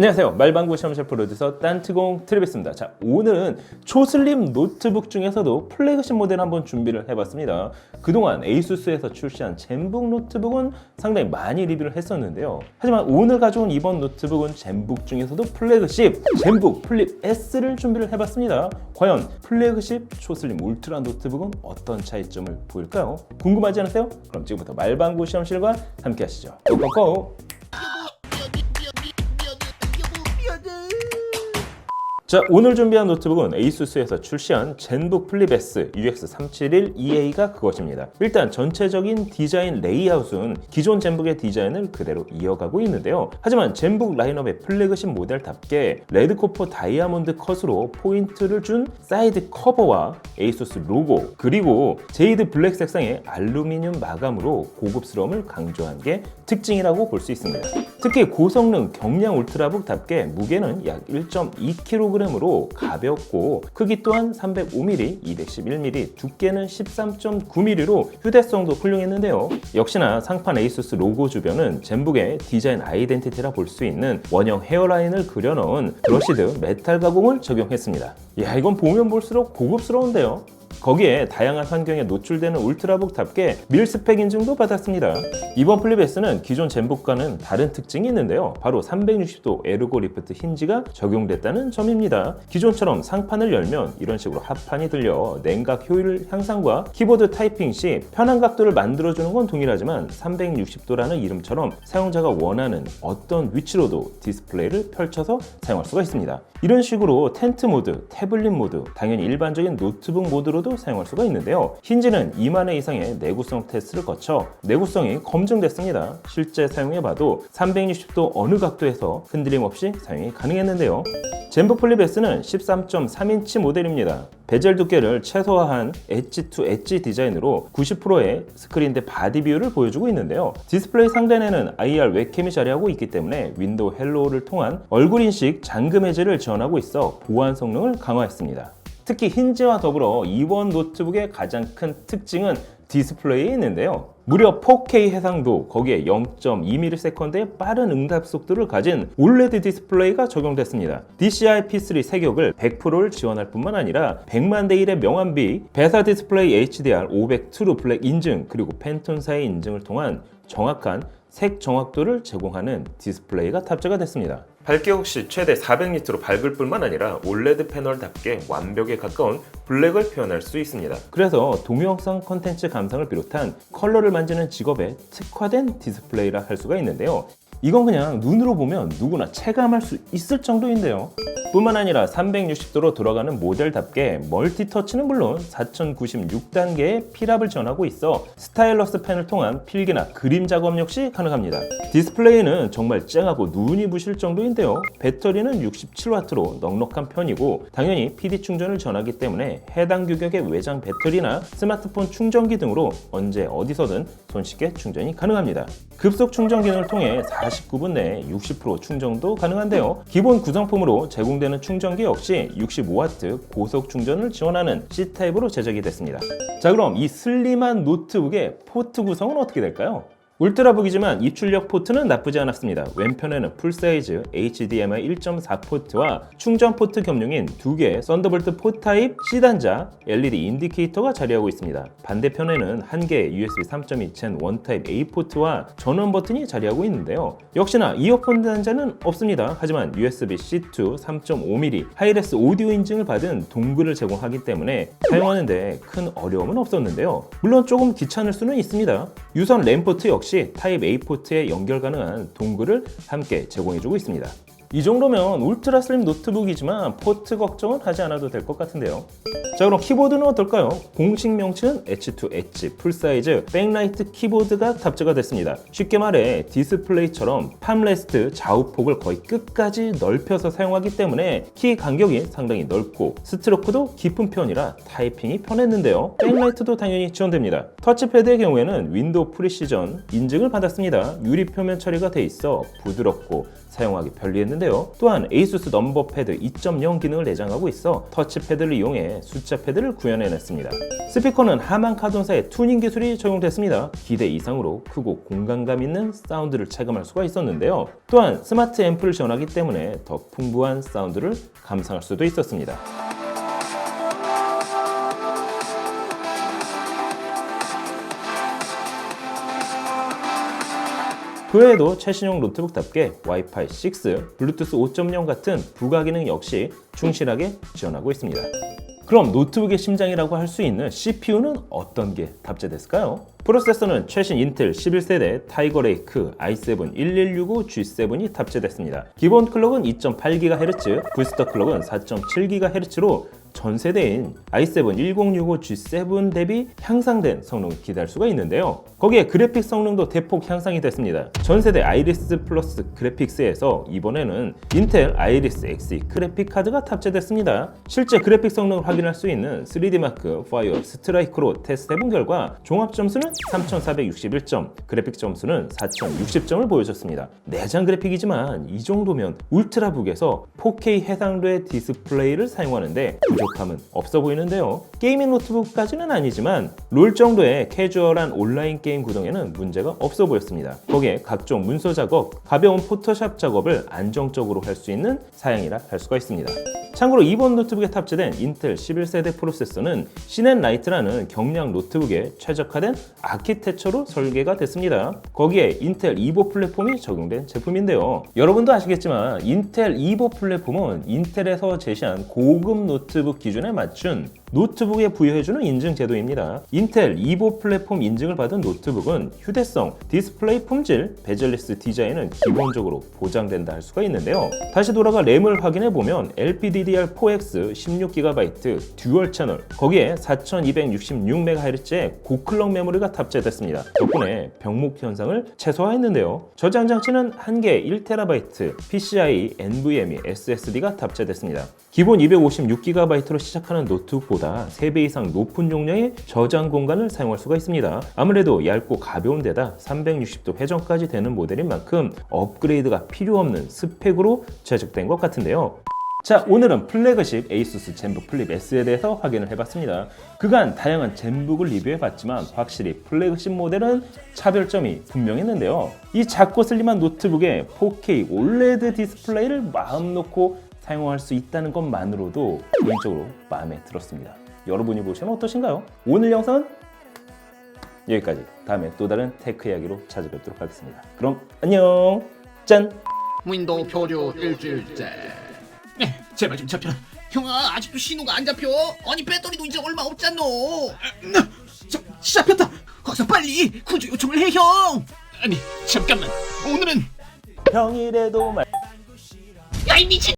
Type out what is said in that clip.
안녕하세요. 말방구 시험실 프로듀서 딴트공 트리비스입니다. 자, 오늘은 초슬림 노트북 중에서도 플래그십 모델 한번 준비를 해봤습니다. 그동안 에이수스에서 출시한 젠북 노트북은 상당히 많이 리뷰를 했었는데요. 하지만 오늘 가져온 이번 노트북은 젠북 중에서도 플래그십 젠북 플립 S를 준비를 해봤습니다. 과연 플래그십 초슬림 울트라 노트북은 어떤 차이점을 보일까요? 궁금하지 않으세요? 그럼 지금부터 말방구 시험실과 함께 하시죠. 고고고! 자 오늘 준비한 노트북은 에이수스에서 출시한 젠북 플립 S UX371EA가 그것입니다. 일단 전체적인 디자인 레이아웃은 기존 젠북의 디자인을 그대로 이어가고 있는데요. 하지만 젠북 라인업의 플래그십 모델답게 레드코퍼 다이아몬드 컷으로 포인트를 준 사이드 커버와 에이수스 로고 그리고 제이드 블랙 색상의 알루미늄 마감으로 고급스러움을 강조한 게 특징이라고 볼 수 있습니다. 특히 고성능 경량 울트라북답게 무게는 약 1.2kg으로 가볍고 크기 또한 305mm, 211mm, 두께는 13.9mm로 휴대성도 훌륭했는데요. 역시나 상판 에이수스 로고 주변은 젠북의 디자인 아이덴티티라 볼 수 있는 원형 헤어라인을 그려넣은 브러시드 메탈 가공을 적용했습니다. 야 이건 보면 볼수록 고급스러운데요. 거기에 다양한 환경에 노출되는 울트라북답게 밀스펙 인증도 받았습니다. 이번 플립 S는 기존 젠북과는 다른 특징이 있는데요. 바로 360도 에르고 리프트 힌지가 적용됐다는 점입니다. 기존처럼 상판을 열면 이런 식으로 합판이 들려 냉각 효율 향상과 키보드 타이핑 시 편한 각도를 만들어주는 건 동일하지만 360도라는 이름처럼 사용자가 원하는 어떤 위치로도 디스플레이를 펼쳐서 사용할 수가 있습니다. 이런 식으로 텐트 모드, 태블릿 모드, 당연히 일반적인 노트북 모드로 도 사용할 수가 있는데요. 힌지는 2만 회 이상의 내구성 테스트를 거쳐 내구성이 검증됐습니다. 실제 사용해봐도 360도 어느 각도에서 흔들림 없이 사용이 가능했는데요. 젠북 플립 S는 13.3인치 모델입니다. 베젤 두께를 최소화한 엣지 투 엣지 디자인으로 90%의 스크린 대 바디 뷰를 보여주고 있는데요. 디스플레이 상단에는 IR 웹캠이 자리하고 있기 때문에 윈도우 헬로우를 통한 얼굴 인식 잠금 해제를 지원하고 있어 보안 성능을 강화했습니다. 특히 힌지와 더불어 이번 노트북의 가장 큰 특징은 디스플레이에 있는데요. 무려 4K 해상도, 거기에 0.2ms의 빠른 응답 속도를 가진 OLED 디스플레이가 적용됐습니다. DCI P3 세격을 100%를 지원할 뿐만 아니라 100만 대 1의 명암비, 베사 디스플레이 HDR 500 트루 블랙 인증, 그리고 팬톤사의 인증을 통한 정확한 색 정확도를 제공하는 디스플레이가 탑재가 됐습니다. 밝기 역시 최대 400니트로 밝을 뿐만 아니라 OLED 패널답게 완벽에 가까운 블랙을 표현할 수 있습니다. 그래서 동영상 콘텐츠 감상을 비롯한 컬러를 만지는 직업에 특화된 디스플레이라 할 수가 있는데요. 이건 그냥 눈으로 보면 누구나 체감할 수 있을 정도인데요. 뿐만 아니라 360도로 돌아가는 모델답게 멀티터치는 물론 4096단계의 필압을 지원하고 있어 스타일러스 펜을 통한 필기나 그림 작업 역시 가능합니다. 디스플레이는 정말 쨍하고 눈이 부실 정도인데요. 배터리는 67W로 넉넉한 편이고 당연히 PD 충전을 전하기 때문에 해당 규격의 외장 배터리나 스마트폰 충전기 등으로 언제 어디서든 손쉽게 충전이 가능합니다. 급속 충전 기능을 통해 49분 내에 60% 충전도 가능한데요. 기본 구성품으로 제공 되는 충전기 역시 65W 고속 충전을 지원하는 C타입으로 제작이 됐습니다. 자 그럼 이 슬림한 노트북의 포트 구성은 어떻게 될까요? 울트라북이지만 입출력 포트는 나쁘지 않았습니다. 왼편에는 풀사이즈 HDMI 1.4 포트와 충전 포트 겸용인 두 개의 썬더볼트 4 타입 C단자 LED 인디케이터가 자리하고 있습니다. 반대편에는 한 개의 USB 3.2젠1 타입 A 포트와 전원 버튼이 자리하고 있는데요. 역시나 이어폰 단자는 없습니다. 하지만 USB-C2 3.5mm 하이레스 오디오 인증을 받은 동글을 제공하기 때문에 사용하는데 큰 어려움은 없었는데요. 물론 조금 귀찮을 수는 있습니다. 유선 램 포트 역시 타입 A 포트에 연결 가능한 동글을 함께 제공해주고 있습니다. 이 정도면 울트라 슬림 노트북이지만 포트 걱정은 하지 않아도 될 것 같은데요. 자 그럼 키보드는 어떨까요? 공식 명칭은 H2 엣지 풀사이즈 백라이트 키보드가 탑재가 됐습니다. 쉽게 말해 디스플레이처럼 팜레스트 좌우폭을 거의 끝까지 넓혀서 사용하기 때문에 키 간격이 상당히 넓고 스트로크도 깊은 편이라 타이핑이 편했는데요. 백라이트도 당연히 지원됩니다. 터치패드의 경우에는 윈도우 프리시전 인증을 받았습니다. 유리 표면 처리가 돼 있어 부드럽고 사용하기 편리했는데요. 또한 ASUS 넘버 패드 2.0 기능을 내장하고 있어 터치패드를 이용해 숫자 패드를 구현해냈습니다. 스피커는 하만 카돈사의 투닝 기술이 적용됐습니다. 기대 이상으로 크고 공간감 있는 사운드를 체감할 수가 있었는데요. 또한 스마트 앰프를 지원하기 때문에 더 풍부한 사운드를 감상할 수도 있었습니다. 그 외에도 최신형 노트북답게 와이파이 6, 블루투스 5.0 같은 부가 기능 역시 충실하게 지원하고 있습니다. 그럼 노트북의 심장이라고 할 수 있는 CPU는 어떤 게 탑재됐을까요? 프로세서는 최신 인텔 11세대 타이거 레이크 i7 1165G7이 탑재됐습니다. 기본 클럭은 2.8GHz, 부스터 클럭은 4.7GHz로 전 세대인 i7 1065G7 대비 향상된 성능을 기대할 수가 있는데요. 거기에 그래픽 성능도 대폭 향상이 됐습니다. 전 세대 아이리스 플러스 그래픽스에서 이번에는 인텔 아이리스 Xe 그래픽 카드가 탑재됐습니다. 실제 그래픽 성능을 확인할 수 있는 3D 마크 파이어 스트라이크로 테스트 해본 결과 종합 점수는 3461점, 그래픽 점수는 4060점을 보여줬습니다. 내장 그래픽이지만 이 정도면 울트라북에서 4K 해상도의 디스플레이를 사용하는데 부족함은 없어 보이는데요. 게이밍 노트북까지는 아니지만 롤 정도의 캐주얼한 온라인 게임 구동에는 문제가 없어 보였습니다. 거기에 각종 문서 작업, 가벼운 포토샵 작업을 안정적으로 할 수 있는 사양이라 할 수가 있습니다. 참고로 이번 노트북에 탑재된 인텔 11세대 프로세서는 시넨 라이트라는 경량 노트북에 최적화된 아키텍처로 설계가 됐습니다. 거기에 인텔 이보 플랫폼이 적용된 제품인데요. 여러분도 아시겠지만 인텔 이보 플랫폼은 인텔에서 제시한 고급 노트북 기준에 맞춘 노트북에 부여해주는 인증 제도입니다. 인텔 이보 플랫폼 인증을 받은 노트북은 휴대성, 디스플레이 품질, 베젤리스 디자인은 기본적으로 보장된다 할 수가 있는데요. 다시 돌아가 램을 확인해 보면 LPDDR4X 16GB 듀얼 채널, 거기에 4266MHz의 고클럭 메모리가 탑재됐습니다. 덕분에 병목 현상을 최소화했는데요. 저장 장치는 한개 1TB, PCI, NVMe, SSD가 탑재됐습니다. 기본 256GB로 시작하는 노트북보다 3배 이상 높은 용량의 저장 공간을 사용할 수가 있습니다. 아무래도 얇고 가벼운 데다 360도 회전까지 되는 모델인 만큼 업그레이드가 필요 없는 스펙으로 제작된 것 같은데요. 자 오늘은 플래그십 에이수스 젠북 플립 S에 대해서 확인을 해봤습니다. 그간 다양한 젠북을 리뷰해봤지만 확실히 플래그십 모델은 차별점이 분명했는데요. 이 작고 슬림한 노트북에 4K OLED 디스플레이를 마음 놓고 사용할 수 있다는 것만으로도 개인적으로 마음에 들었습니다. 여러분이 보시면 어떠신가요? 오늘 영상은 여기까지. 다음에 또 다른 테크 이야기로 찾아뵙도록 하겠습니다. 그럼 안녕. 짠. 윈도우 표류 일주일째 네, 제발 좀 잡혀라. 형아, 아직도 신호가 안 잡혀. 아니 배터리도 이제 얼마 없잖노. 잡, 잡혔다. 어서 빨리 구조 요청을 해, 형. 아니, 잠깐만. 오늘은 평일에도 말. 야이 미친.